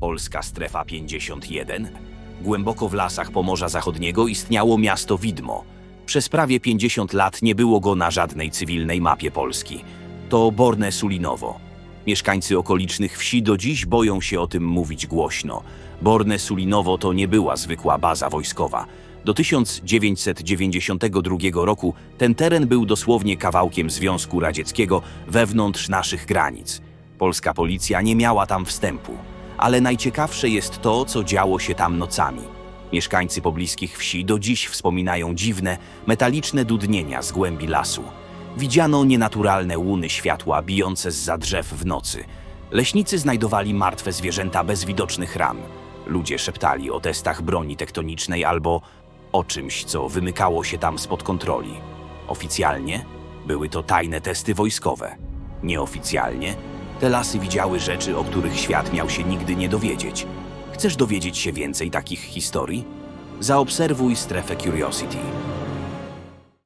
Polska Strefa 51. Głęboko w lasach Pomorza Zachodniego istniało miasto Widmo. Przez prawie 50 lat nie było go na żadnej cywilnej mapie Polski. To Borne Sulinowo. Mieszkańcy okolicznych wsi do dziś boją się o tym mówić głośno. Borne Sulinowo to nie była zwykła baza wojskowa. Do 1992 roku ten teren był dosłownie kawałkiem Związku Radzieckiego wewnątrz naszych granic. Polska policja nie miała tam wstępu. Ale najciekawsze jest to, co działo się tam nocami. Mieszkańcy pobliskich wsi do dziś wspominają dziwne, metaliczne dudnienia z głębi lasu. Widziano nienaturalne łuny światła bijące zza drzew w nocy. Leśnicy znajdowali martwe zwierzęta bez widocznych ran. Ludzie szeptali o testach broni tektonicznej albo o czymś, co wymykało się tam spod kontroli. Oficjalnie były to tajne testy wojskowe. Nieoficjalnie te lasy widziały rzeczy, o których świat miał się nigdy nie dowiedzieć. Chcesz dowiedzieć się więcej takich historii? Zaobserwuj strefę Curiosity.